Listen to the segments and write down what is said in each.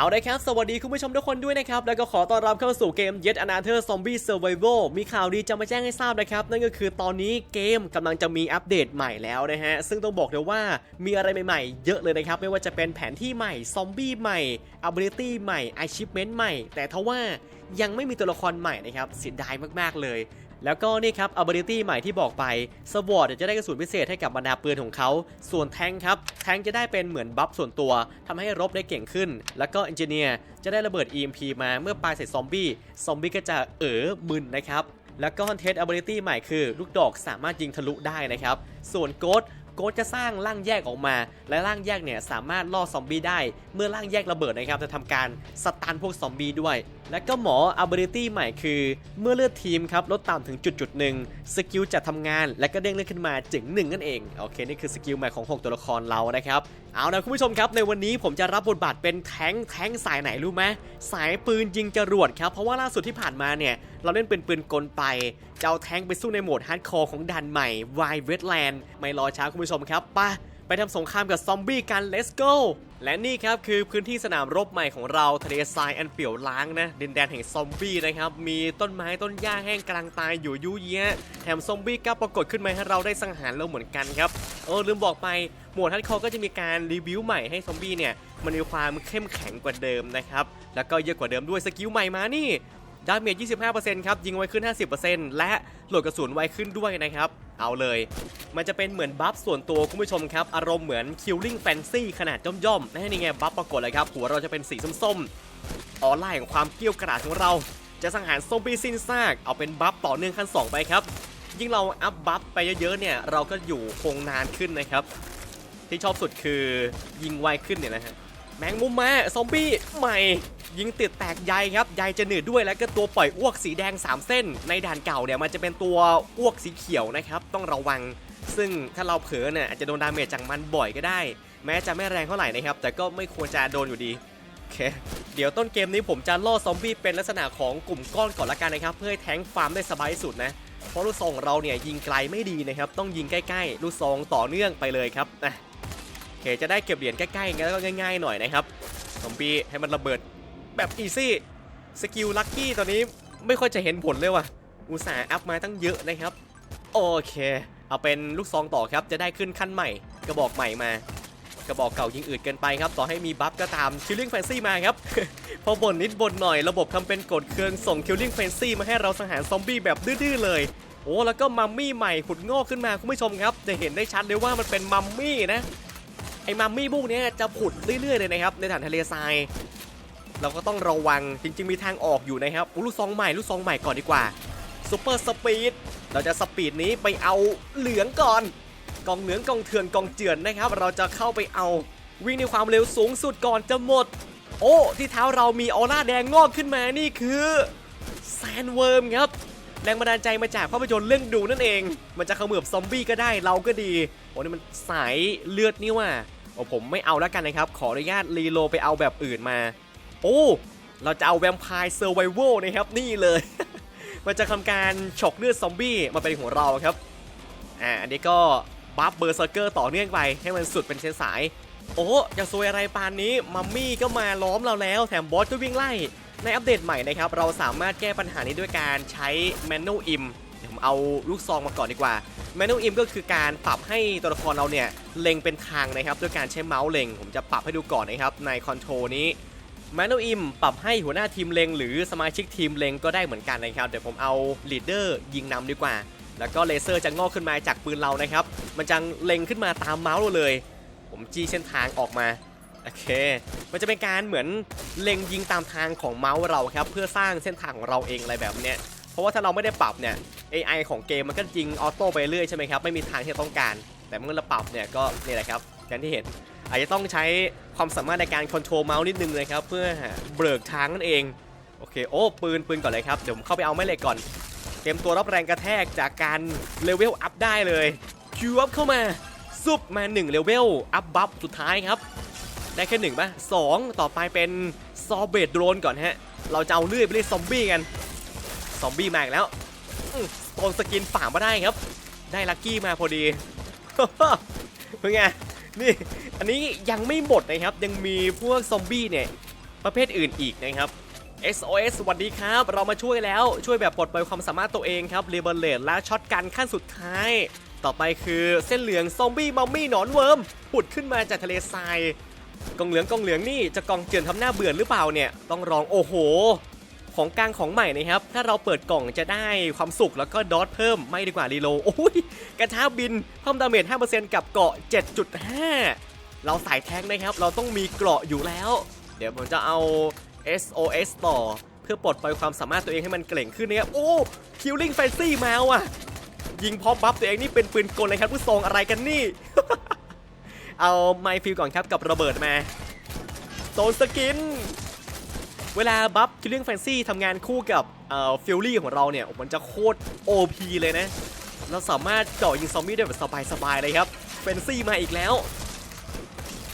เอาได้ครับ สวัสดีคุณผู้ชมทุกคนด้วยนะครับ แล้วก็ขอต้อนรับเข้าสู่เกม Yet Another Zombie Survival มีข่าวดีจะมาแจ้งให้ทราบนะครับ นั่นก็คือตอนนี้เกมกำลังจะมีอัปเดตใหม่แล้วนะฮะ ซึ่งต้องบอกเลยว่ามีอะไรใหม่ๆ เยอะเลยนะครับ ไม่ว่าจะเป็นแผนที่ใหม่ ซอมบี้ใหม่ ability ใหม่ achievement ใหม่ แต่ทว่ายังไม่มีตัวละครใหม่นะครับเสียดายมากๆเลย แล้วก็นี่ครับ ability ใหม่ที่บอกไปสวอตจะได้กระสุนพิเศษให้กับบรรดาปืนของเขา ส่วนแทงครับ แทงจะได้เป็นเหมือนบัฟส่วนตัวทำให้รบได้เก่งขึ้น แล้วก็เอนจิเนียร์จะได้ระเบิด EMP มาเมื่อปาใส่ซอมบี้ ซอมบี้ก็จะเอ๋อมึนนะครับ แล้วก็เทส ability ใหม่คือ ลูกดอกสามารถยิงทะลุได้นะครับ ส่วนโกดโกดจะสร้างร่างแยกออกมา และร่างแยกเนี่ยสามารถล่อซอมบี้ได้ เมื่อร่างแยกระเบิดนะครับจะทำการสตันพวกซอมบี้ด้วย และก็หมอ ability ใหม่คือ เมื่อเลือดทีมครับลดต่ำถึงจุดจุดหนึ่งสกิลจะทำงานและก็เด้งเลื่อนขึ้นมาจึงหนึ่งนั่นเองโอเคนี่คือสกิลใหม่ของ 6 ตัวละครเรานะครับเอานะคุณผู้ชมครับในวันนี้ผมจะรับบทบาทเป็นแทงแทงสายไหนรู้ไหมสายปืนยิงจรวดครับเพราะว่าล่าสุดที่ผ่านมาเนี่ยเราเล่นเป็นปืนกลไปจะเอาแทงไปสู้ในโหมดฮาร์ดคอร์ของดันใหม่ Y Wetland ไม่รอช้าคุณผู้ชมครับไป ไปทำสงครามกับซอมบี้กัน let's go และนี่ครับคือพื้นที่สนามรบใหม่ของเราทะเลทรายอันเปี่ยวล้างนะดินแดนแห่งซอมบี้นะครับมีต้นไม้ต้นหญ้าแห้งกลางตายอยู่ยุ่ยแยะแถมซอมบี้ก็ปรากฏขึ้นมาให้เราได้สังหารเราเหมือนกันครับเออลืมบอกไปหมวดฮัดคอร์ก็จะมีการรีวิวใหม่ให้ซอมบี้เนี่ยมันมีความเข้มแข็งกว่าเดิมนะครับแล้วก็เยอะกว่าเดิมด้วยสกิลใหม่มานี่ ดาเมจ 25%ครับ ยิงไวขึ้น 50%และโหลดกระสุนไวขึ้นด้วยนะครับ เอาเลย มันจะเป็นเหมือนบัฟส่วนตัวคุณผู้ชมครับ อารมณ์เหมือน Killing Fancy ขนาดย่อมๆนะนี่ไงบัฟปรากฏเลยครับ หัวเราจะเป็นสีส้มๆออร่าแห่งความเกี้ยวกราดของเรา จะสังหารซอมบี้สิ้นซากเอาเป็นบัฟต่อเนื่องขั้น 2 ไปครับ ยิ่งเราอัพบัฟไปเยอะๆเนี่ยเราก็อยู่คงนานขึ้นนะครับ ที่ชอบสุดคือยิงไวขึ้นเนี่ยนะฮะแมงมุมมาซอมบี้ใหม่ ยิงติดแตกใยครับใยจะหนืดด้วยแล้วก็ตัวปล่อยอ้วกสีแดง 3 เส้น ในด่านเก่าเนี่ยมันจะเป็นตัวอ้วกสีเขียวนะครับต้องระวัง ซึ่งถ้าเราเผลอเนี่ยอาจจะโดนดาเมจจากมันบ่อยก็ได้ แม้จะไม่แรงเท่าไหร่นะครับ แต่ก็ไม่ควรจะโดนอยู่ดีโอเคเดี๋ยวต้นเกมนี้ผมจะล่อซอมบี้เป็นลักษณะของกลุ่มก้อนก่อนละกันนะครับ เพื่อให้แทงฟาร์มได้สบายสุดนะเพราะลูกซองเราเนี่ยยิงไกลไม่ดีนะครับต้องยิงใกล้ๆ ลูกซองต่อเนื่องไปเลยครับนะโอเคจะได้เก็บเหรียญใกล้ๆงั้นก็ง่าย ๆหน่อยนะครับซอมบี้ให้มันระเบิด แบบอีซี่สกิลลัคกี้ตอนนี้ไม่ค่อยจะเห็นผลเลยว่ะ อุตส่าห์อัพมาตั้งเยอะนะครับ โอเค เอาเป็นลูกซองต่อครับจะได้ขึ้นขั้นใหม่ กระบอกใหม่มา กระบอกเก่ายิงอืดเกินไปครับ ต่อให้มีบัฟก็ตาม Killing Fancy มาครับ พอบ่นนิดบ่นหน่อยระบบทำเป็นกดเครื่องส่ง Killing Fancy มาให้เราสังหารซอมบี้แบบดื้อๆเลยโอ้แล้วก็มัมมี่ใหม่ผุดงอกขึ้นมาคุณผู้ชมครับ จะเห็นได้ชัดเลยว่ามันเป็นมัมมี่นะไอ้มัมมี่พวกเนี้ยจะผุดเรื่อยๆเลยนะครับในฐานทะเลทราย เราก็ต้องระวังจริง ๆ มีทางออกอยู่นะครับอุ๊ยลูกซองใหม่ลูกซองใหม่ก่อนดีกว่าซูเปอร์สปีดเราจะสปีดนี้ไปเอาเหลืองก่อน กองเหลืองกองเถื่อนกองเจือนนะครับ เราจะเข้าไปเอาวิ่งในความเร็วสูงสุดก่อนจะหมด โอ้ที่เท้าเรามีออร่าแดงงอกขึ้นมานี่คือแซนเวิร์มครับแรงบันดาลใจมาจากภาพยนตร์เรื่องดูนั่นเอง มันจะเขมือบซอมบี้ก็ได้เราก็ดีโอ้นี่มันสายเลือดนี่ว่าโอ้ผมไม่เอาแล้วกันนะครับ ขออนุญาตรีโลไปเอาแบบอื่นมา โอ้ เราจะเอาแวมไพร์เซอร์ไว l นะครับนี่เลย มันจะทำการฉกเลือดซอมบี้มาเป็นของเราครับ อ่า อันนี้ก็บัฟเบอร์เซอร์เกอร์ต่อเนื่องไป ให้มันสุดเป็นเส้นสาย โอ้จะซวยอะไรปานนี้ มัมมี่ก็มาล้อมเราแล้ว แถมบอสก็วิ่งไล่ ในอัปเดตใหม่นะครับ เราสามารถแก้ปัญหานี้ด้วยการใช้ Manual Im เดี๋ยวผมเอาลูกซองมาก่อนดีกว่า Manual Im ก็คือการปรับให้ตัวละครเราเนี่ยเล็งเป็นทางนะครับด้วยการใช้เมาส์เล็ง ผมจะปรับให้ดูก่อนนะครับในคอนโทรนี้ m a n u i m ปรับให้หัวหน้าทีมเลงหรือสมาชิกทีมเลงก็ได้เหมือนกันนะครับ เดี๋ยวผมเอาลีดเดอร์ยิงนำดีกว่า แล้วก็เลเซอร์จะงอกขึ้นมาจากปืนเรานะครับ มันจะเล็งขึ้นมาตามเมาส์เราเลย ผมจี้เส้นทางออกมา โอเค มันจะเป็นการเหมือนเล็งยิงตามทางของเมาส์เราครับ เพื่อสร้างเส้นทางของเราเองอะไรแบบเนี้ย เพราะว่าถ้าเราไม่ได้ปรับเนี่ย AI ของเกมมันก็ยิงออโต้ไปเรื่อยใช่ไหมครับ ไม่มีทางที่ต้องการ แต่เมื่อเราปรับเนี่ยก็นี่แหละครับอย่างที่เห็น อาจจะต้องใช้ความสามารถในการคอนโทรลเมาส์นิดนึงนะครับ เพื่อเบิกทางนั่นเอง โอเค โอ้ ปืนปืนก่อนเลยครับ เดี๋ยวผมเข้าไปเอาแม่เหล็กก่อน เตรียมตัวรับแรงกระแทกจากการเลเวลอัพได้เลยคิวอัพเข้ามาซุปมา1เลเวลอัพบัฟสุดท้ายครับ ได้แค่หนึ่งป่ะสองต่อไปเป็นซอเบดโดรนก่อนฮะ เราจะเอาเลื่อยไปเล่นซอมบี้กัน ซอมบี้มาอีกแล้วโตนสกินฝ่ามาได้ครับ ได้ลัคกี้มาพอดีเป็นไง นี่อันนี้ยังไม่หมดนะครับ ยังมีพวกซอมบี้เนี่ยประเภทอื่นอีกนะครับ SOS สวัสดีครับ เรามาช่วยแล้วช่วยแบบปลดปล่อยความสามารถตัวเองครับเรเบลเลตและช็อตกันขั้นสุดท้าย ต่อไปคือเส้นเหลืองซอมบี้มัมมี่หนอนเวิร์มผุดขึ้นมาจากทะเลทรายกองเหลืองกองเหลืองนี่จะกองเจือนทำหน้าเบื่อหรือเปล่าเนี่ยต้องรองโอ้โห ของกลางของใหม่นะครับ ถ้าเราเปิดกล่องจะได้ความสุขแล้วก็ดอทเพิ่มไม่ดีกว่ารีโลโอ้ยกระทะบินเพิ่มดาเมจ5%กับเกาะ 7.5 เราสายแท้งนะครับ เราต้องมีเกราะอยู่แล้ว เดี๋ยวผมจะเอา SOS ต่อ เพื่อปลดปล่อยความสามารถตัวเองให้มันเกร่งขึ้นนะครับโอ้ Killing Fancy มาว่ะยิงพร้อมบัฟตัวเองนี่เป็นปืนกลเลยครับผู้ทรงอะไรกันนี่ เอาไมฟิลก่อนครับกับระเบิดมาโซนสกิน เวลาบัฟ Killing Fancy ทำงานคู่กับเอ่อฟิลลี่ของเราเนี่ย มันจะโคตร OP เลยนะ เราสามารถเจาะยิงซอมบี้ได้แบบสบายๆเลยครับเฟนซี่มาอีกแล้ว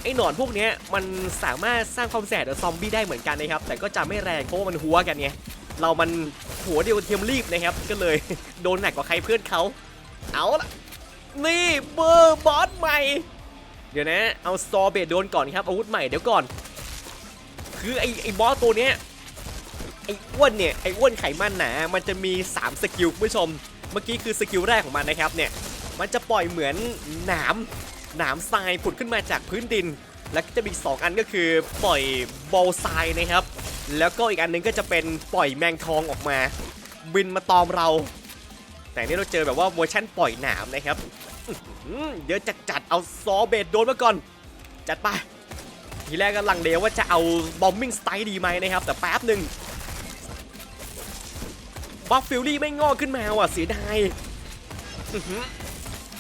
ไอ้หนอนพวกเนี้ยมันสามารถสร้างความแสบกับซอมบี้ได้เหมือนกันนะครับ แต่ก็จะไม่แรงเพราะว่ามันหัวกันไง เรามันหัวเดียวเทียมรีบนะครับ ก็เลยโดนหนักกว่าใครเพื่อนเขาเอาละนี่เบอร์บอสใหม่ เดี๋ยวนะ เอาซอเบดโดนก่อนครับอาวุธใหม่เดี๋ยวก่อน คือไอ้ไอ้บอสตัวเนี้ยไอ้อ้วนเนี่ยไอ้อ้วนไขมันหนา มันจะมี 3 สกิลคุณผู้ชม เมื่อกี้คือสกิลแรกของมันนะครับเนี่ย มันจะปล่อยเหมือนหนามหนามทรายผุดขึ้นมาจากพื้นดิน แล้วก็จะมีอีกสองอันก็คือปล่อยบอลทรายนะครับ แล้วก็อีกอันหนึงก็จะเป็นปล่อยแมงทองออกมา บินมาตอมเรา แต่นี่เราเจอแบบว่าเวอร์ชั่นปล่อยหนามนะครับอื้อหือเดี๋ยวจัดจัดเอาซอเบดโดนมาก่อน จัดไป ทีแรกก็ลังเลว่าจะเอาบอมบิ n งสไตล์ดีไหมนะครับ แต่แป๊บหนึ่งบัฟฟิลลี่ไม่งอกขึ้นมาว่ะเสียดายอือหือ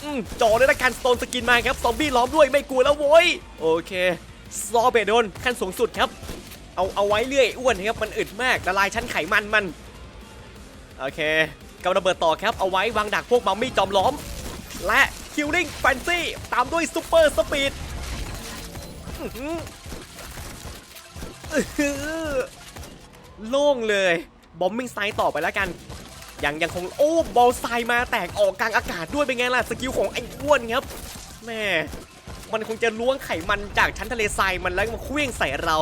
อืมจ่อเลยละกันสโตนสกินมาครับ ซอมบี้ล้อมด้วยไม่กลัวแล้วโว้ย โอเค ซอเบดโดนขั้นสูงสุดครับ เอาเอาไว้เรื่อยอ้วนครับ มันอึดมากละลายชั้นไขมันมัน โอเคกำระเบิดต่อครับ เอาไว้วางดักพวกมัมมี่จอมล้อม และคิลลิ่งแฟนซี่ตามด้วยซูเปอร์สปีด โล่งเลย บอมบิงไซต์ต่อไปแล้วกันยังยังคงโอ้บอลไซมาแตกออกกลางอากาศด้วยเป็นไงล่ะสกิลของไอ้อ้วนครับแม่มันคงจะล้วงไขมันจากชั้นทะเลทรายมันแล้วมาเคลื่องใส่เรา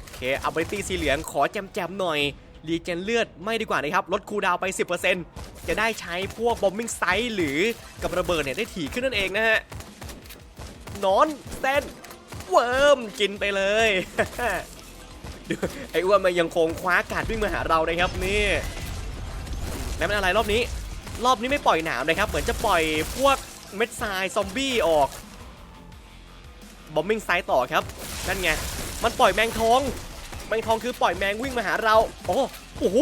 โอเคอับริตี้สีเหลืองขอแจมๆหน่อยรีเจนเลือดไม่ดีกว่านะครับลดคูดาวน์ไป 10%จะได้ใช้พวกบอมบิงไซต์หรือกับระเบิดเนี่ยได้ถี่ขึ้นนั่นเองนะฮะนอนแซน เวิร์มกินไปเลยไอ้อ้วนมันยังคงคว้ากาดวิ่งมาหาเรานะครับนี่แล้วมันอะไรรอบนี้ รอบนี้ไม่ปล่อยหนามนะครับ เหมือนจะปล่อยพวกเม็ดทรายซอมบี้ออกบอมบิงไซต์ต่อครับนั่นไงมันปล่อยแมงทองแมงทองคือปล่อยแมงวิ่งมาหาเราโอ้โอ้โห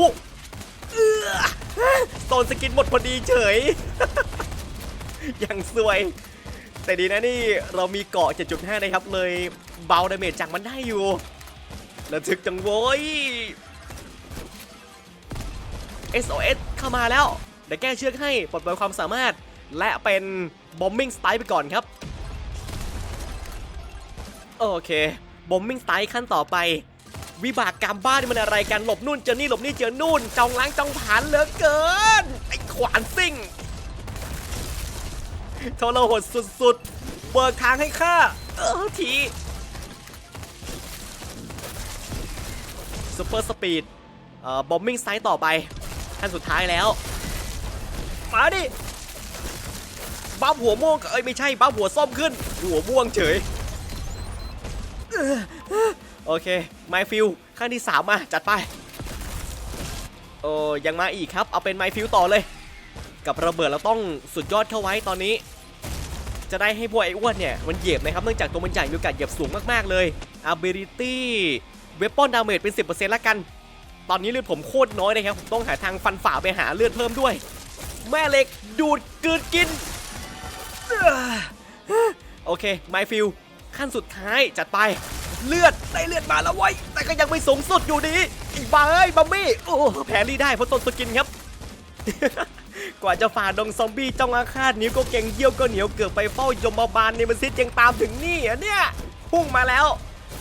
โซนสกินหมดพอดีเฉยยังสวย แต่ดีนะนี่เรามีเกาะ 7.5 นะครับ เลยเบาดาเมจจากมันได้อยู่ระทึกจังโว้ย SOS เข้ามาแล้วเดี๋ยวแก้เชือกให้ปลดปล่อยความสามารถ และเป็นบอม b ิงสไตล์ไปก่อนครับ โอเคบอม b ิงสไตล์ขั้นต่อไป วิบากกรรมบ้านี่มันอะไรกัน หลบนู่นเจอนี่หลบนี่เจอนู่นจองล้างจองผ่านเหลือเกิน ไอ้ขวานซิ่ง ทรหดสุดๆ เบิกทางให้ข้า เออทีซูเปอร์สปีดเอ่อบอมบิงไซต์ต่อไปขั้นสุดท้ายแล้ว มาดิบ้าหัวม่วงเอ้ยไม่ใช่บ้าหัวส้มขึ้น หัวม่วงเฉย โอเคไมฟิลขั้นที่3มาจัดไปโอ้ยังมาอีกครับ เอาเป็นไมฟิลต่อเลย กับระเบิดเราต้องสุดยอดเข้าไว้ตอนนี้ จะได้ให้พวกไอ้อ้วนเนี่ยมันเหยียบนะครับเนื่องจากตัวมันใหญ่มีโอกาสเหยียบสูงมากๆเลย ability weapon damage เป็น 10%ละกัน ตอนนี้เลือดผมโคตรน้อยนะครับผมต้องหาทางฟันฝ่าไปหาเลือดเพิ่มด้วย แม่เหล็กดูดกืนกินโอเคไมฟิลขั้นสุดท้ายจัดไปเลือดได้เลือดมาแล้วไว้ยแต่ก็ยังไม่สูงสุดอยู่ดีอ้บ้าเอ้ยบัมมี่โอ้แพรรี่ได้เพราะต้นสกินครับ กว่าจะฝ่าดงซอมบี้จ้องอาฆาตนิ้วก็เก่งเยี่ยวก็เหนียวเกือบไปเฝ้ายมบาลในมันซิดยังตามถึงนี่อะเนี่ย พุ่งมาแล้ว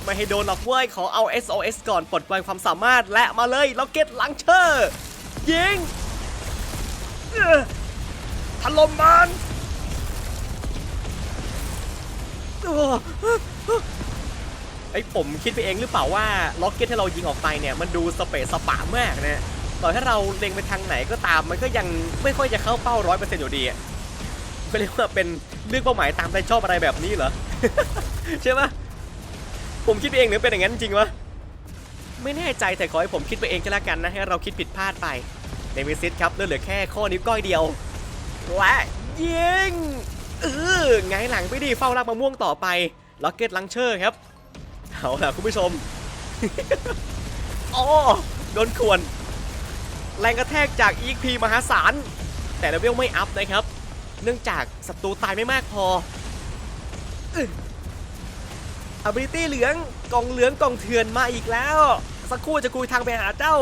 ไม่ให้โดนหรอกเว้ยขอเอา SOS ก่อนปลดปล่อยความสามารถและมาเลยล็อกเก็ตลังเชอร์ยิงถล่มมันไอ้ผมคิดไปเองหรือเปล่าว่าล็อกเก็ตที่เรายิงออกไปเนี่ย มันดูสเปซสปามากนะ ต่อให้เราเล็งไปทางไหนก็ตามมันก็ยังไม่ค่อยจะเข้าเป้าร้อยเปอร์เซ็นต์อยู่ดีอะก็เรียกว่าเป็นเรื่องเป้าหมายตามใจชอบอะไรแบบนี้เหรอใช่ไหมผมคิดเองหรือเป็นอย่างนั้นจริงวะไม่แน่ใจแต่ขอให้ผมคิดไปเองก็แล้วกันนะให้เราคิดผิดพลาดไปเดมิซิสครับเหลือแค่ข้อนิ้วก้อยเดียวและยิงเออไงหลังไปดิเฝ้ารับมะม่วงต่อไปล็อกเก็ตลังเชอร์ครับเอาล่ะคุณผู้ชมโอ้โดนขวน แรงกระแทกจาก EXP มหาศาล แต่เลเวลไม่อัพนะครับ เนื่องจากศัตรูตายไม่มากพออึ๊ะ ability เหลืองกล่องเหลืองกล่องเถื่อนมาอีกแล้ว สักครู่จะคุยทางไปหาเจ้า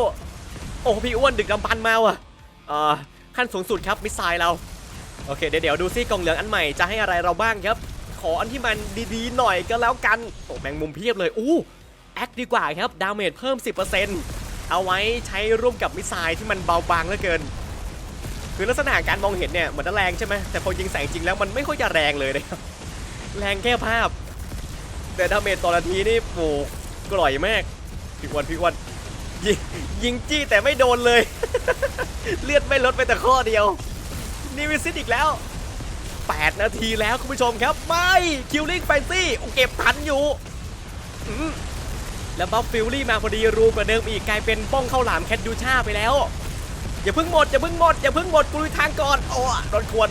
โอ้พี่อ้วนดึกดำบันมาว่ะอ่อขั้นสูงสุดครับมิสไซล์เราโอเคเดี๋ยวเดี๋ยวดูซิกล่องเหลืองอันใหม่จะให้อะไรเราบ้างครับ ขออันที่มันดีๆหน่อยก็แล้วกันโอ้แมงมุมเพียบเลยอู้แอคดีกว่าครับดาเมจเพิ่ม 10% เอาไว้ใช้ร่วมกับมิสไซล์ที่มันเบาบางเหลือเกิน คือลักษณะการมองเห็นเนี่ยเหมือนจะแรงใช่ไหมแต่พอยิงแสงจริงแล้วมันไม่ค่อยจะแรงเลยนะครับแรงแค่ภาพ แต่ดาเมจต่อนาทีนี่โอ้กร่อยมากพี่วันพี่วันยิงยิงจี้แต่ไม่โดนเลย เลือดไม่ลดไปแต่ข้อเดียวนี่วิซิตอีกแล้ว 8 นาทีแล้วคุณผู้ชมครับ ไม่คิวลิงแฟนซี่เก็บทันอยู่อื แล้วบัฟฟิลลี่มาพอดีรูกว่าเดิมอีกกลายเป็นป้องเข้าหลามแคทดูชาไปแล้ว อย่าเพิ่งหมดอย่าเพิ่งหมดอย่าเพิ่งหมดกุยทางก่อนโอ้โดนควร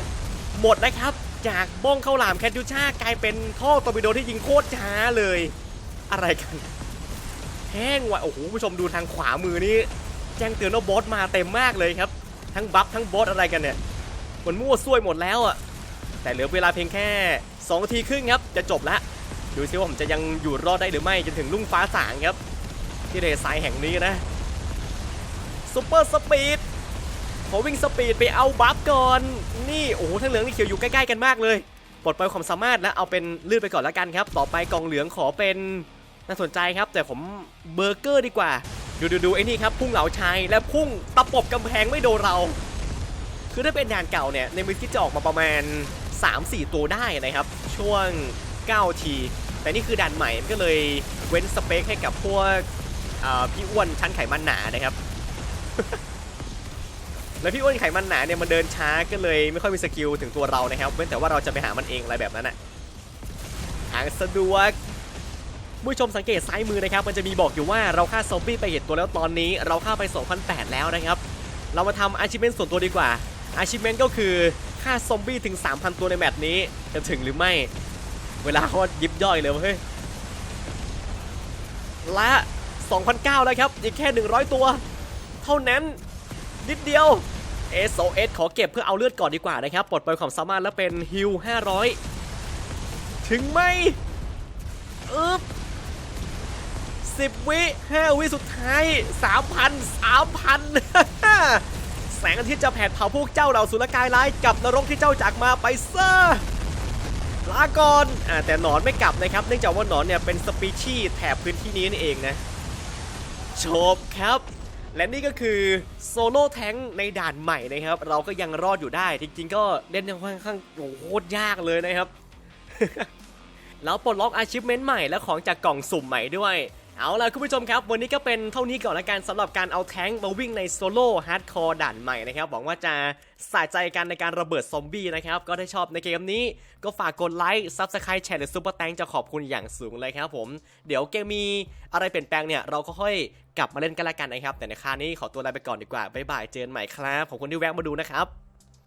หมดนะครับ จากบ้องเข้าหลามแคทดูชากลายเป็นท่อตอร์ปิโดที่ยิงโคตรช้าเลย อะไรกันแห้งว่ะโอ้โหผู้ชมดูทางขวามือนี้แจ้งเตือนว่าบอสมาเต็มมากเลยครับ ทั้งบัฟทั้งบอสอะไรกันเนี่ยมันมั่วซั่วหมดแล้วอะแต่เหลือเวลาเพียงแค่2นาทีครึ่งครับจะจบแล้ว ดูซิว่าผมจะยังอยู่รอดได้หรือไม่จนถึงลุ่งฟ้าสางครับ ที่เรซายแห่งนี้นะซูเปอร์สปีดขอวิ่งสปีดไปเอาบัฟก่อน นี่โอ้โหทั้งเหลืองนี่เขียวอยู่ใกล้ๆกันมากเลยปลดปล่อยความสามารถแล้วเอาเป็นลื่นไปก่อนแล้วกันครับ ต่อไปกองเหลืองขอเป็นน่าสนใจครับ แต่ผมเบอร์เกอร์ดีกว่า ดูดูดูไอ้นี่ครับพุ่งเหลาชัยและพุ่งตะปบกำแพงไม่โดนเรา คือถ้าเป็นด่านเก่าเนี่ยในมือคิดจะออกมาประมาณ 3-4 ตัวได้นะครับ ช่วง9ที แต่นี่คือด่านใหม่มันก็เลยเว้นสเปคให้กับพวกพี่อ้วนชั้นไขมันหนานะครับ แล้วพี่อ้วนไขมันหนาเนี่ยมันเดินช้าก็เลยไม่ค่อยมีสกิลถึงตัวเรานะครับเว้นแต่ว่าเราจะไปหามันเองอะไรแบบนั้นอะทางสะดวกผู้ชมสังเกตซ้ายมือนะครับ มันจะมีบอกอยู่ว่าเราฆ่าซอมบี้ไปเห็นตัวแล้วตอนนี้ เราฆ่าไป2,008แล้วนะครับ เรามาทำอาชิเมนส่วนตัวดีกว่าอาชิเมนก็คือฆ่าซอมบี้ถึง 3,000 ตัวในแมตช์นี้จะถึงหรือไม่ เวลาเขายิบย่อยเลยเว้ยและ 2,009แล้วครับอีกแค่ 100 ตัว เท่านั้นนิดเดียว SOS ขอเก็บเพื่อเอาเลือดก่อนดีกว่านะครับ ปลดปล่อยความสามารถแล้วเป็นฮิล500 ถึงไหมอึ๊บ10วิ5วิสุดท้าย3,000 3,000แสงอาทิตย์จะแผดเผาพวกเจ้าเหล่าสุรกายร้ายกับนรกที่เจ้าจากมาไปซะ ลาก่อนอ่าแต่หนอนไม่กลับนะครับ เนื่องจากว่าหนอนเนี่ยเป็นสปีชีส์แถบพื้นที่นี้นี่เองนะจบครับ และนี่ก็คือโซโล่แทงในด่านใหม่นะครับ เราก็ยังรอดอยู่ได้ จริง ๆ ก็เล่นยังค่อนข้างโหโคตรยากเลยนะครับ แล้วปลดล็อกอาชิพเมนต์ใหม่และของจากกล่องสุ่มใหม่ด้วย เอาล่ะคุณผู้ชมครับ วันนี้ก็เป็นเท่านี้ก่อนละกันสำหรับการเอาแท้งมาวิ่งในโซโล่ฮาร์ดคอร์ด่านใหม่นะครับหวังว่าจะสะใจกันในการระเบิดซอมบี้นะครับ ก็ถ้าชอบในเกมนี้ก็ฝากกดไลค์ซับสไครต์แชร์หรือซุปเปอร์แตงจะขอบคุณอย่างสูงเลยครับผม เดี๋ยวเกมมีอะไรเปลี่ยนแปลงเนี่ยเราก็ค่อยกลับมาเล่นกันละกันนะครับ แต่ในคราวนี้ขอตัวลาไปก่อนดีกว่าบ๊ายบายเจอกันใหม่ครับขอบคุณที่แวะมาดูนะครับ